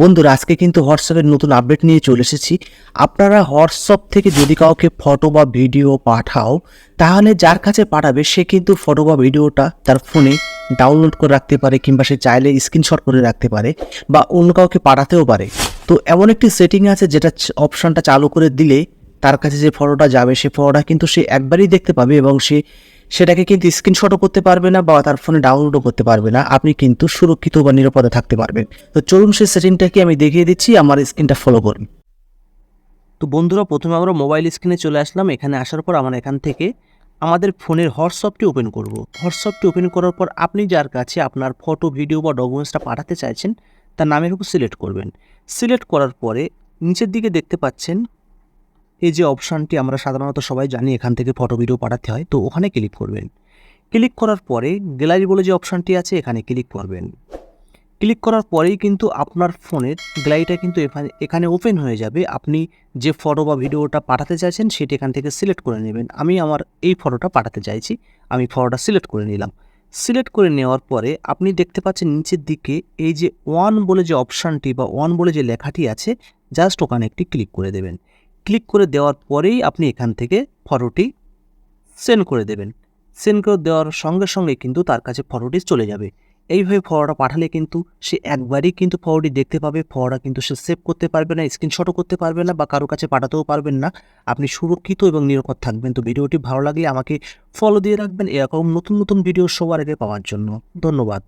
বন্ধুরা, আজকে কিন্তু হোয়াটসঅ্যাপের নতুন আপডেট নিয়ে চলে এসেছি। আপনারা হোয়াটসঅ্যাপ থেকে যদি কাউকে ফটো বা ভিডিও পাঠাও, তাহলে যার কাছে পাঠাবে, সে কিন্তু ফটো বা ভিডিওটা তার ফোনে ডাউনলোড করে রাখতে পারে কিংবা সে চাইলে স্ক্রিনশট করে রাখতে পারে বা অন্য কাউকে পাঠাতেও পারে। তো এমন একটি সেটিং আছে যেটা অপশানটা চালু করে দিলে তার কাছে যে ফটোটা যাবে, সে ফটোটা কিন্তু সে একবারই দেখতে পাবে এবং সে সেটাকে কিন্তু স্ক্রিনশটও করতে পারবে না বা তার ফোনে ডাউনলোডও করতে পারবে না। আপনি কিন্তু সুরক্ষিত বা নিরাপদে থাকতে পারবেন। তো চলুন সেই সেটিংটাকে আমি দেখিয়ে দিচ্ছি, আমার স্ক্রিনটা ফলো করুন। তো বন্ধুরা, প্রথমে আমরা মোবাইল স্ক্রিনে চলে আসলাম। এখানে আসার পর আমরা এখান থেকে আমাদের ফোনের হোয়াটসঅ্যাপটি ওপেন করব। হোয়াটসঅ্যাপটি ওপেন করার পর আপনি যার কাছে আপনার ফটো ভিডিও বা ডকুমেন্টসটা পাঠাতে চাইছেন, তার নামের উপর সিলেক্ট করবেন। সিলেক্ট করার পরে নিচের দিকে দেখতে পাচ্ছেন এই যে অপশানটি আমরা সাধারণত সবাই জানি, এখান থেকে ফটো ভিডিও পাঠাতে হয়, তো ওখানে ক্লিক করবেন। ক্লিক করার পরে গ্যালারি বলে যে অপশানটি আছে, এখানে ক্লিক করবেন। ক্লিক করার পরেই কিন্তু আপনার ফোনের গ্যালারিটা কিন্তু এখানে এখানে ওপেন হয়ে যাবে। আপনি যে ফটো বা ভিডিওটা পাঠাতে চাইছেন, সেটি এখান থেকে সিলেক্ট করে নেবেন। আমি আমার এই ফটোটা পাঠাতে চাইছি, আমি ফটোটা সিলেক্ট করে নিলাম। সিলেক্ট করে নেওয়ার পরে আপনি দেখতে পাচ্ছেন নিচের দিকে এই যে ওয়ান বলে যে অপশানটি বা ওয়ান বলে যে লেখাটি আছে জাস্ট ওখানে একটি ক্লিক করে দেবেন। ক্লিক করে দেওয়ার পরেই আপনি এখান থেকে ফটোটি সেন্ড করে দেবেন। সেন্ড করে দেওয়ার সঙ্গে সঙ্গে কিন্তু তার কাছে ফটোটি চলে যাবে। এইভাবে ফটোটা পাঠালে কিন্তু সে একবারই কিন্তু ফটোটি দেখতে পাবে ফটোটা কিন্তু সে সেভ করতে পারবে না স্ক্রিনশটও করতে পারবে না বা কারও কাছে পাঠাতেও পারবেন না। আপনি সুরক্ষিত এবং নিরাপদ থাকবেন। তো ভিডিওটি ভালো লাগলে আমাকে ফলো দিয়ে রাখবেন। এরকম নতুন নতুন ভিডিও সবার আগে পাওয়ার জন্য। ধন্যবাদ।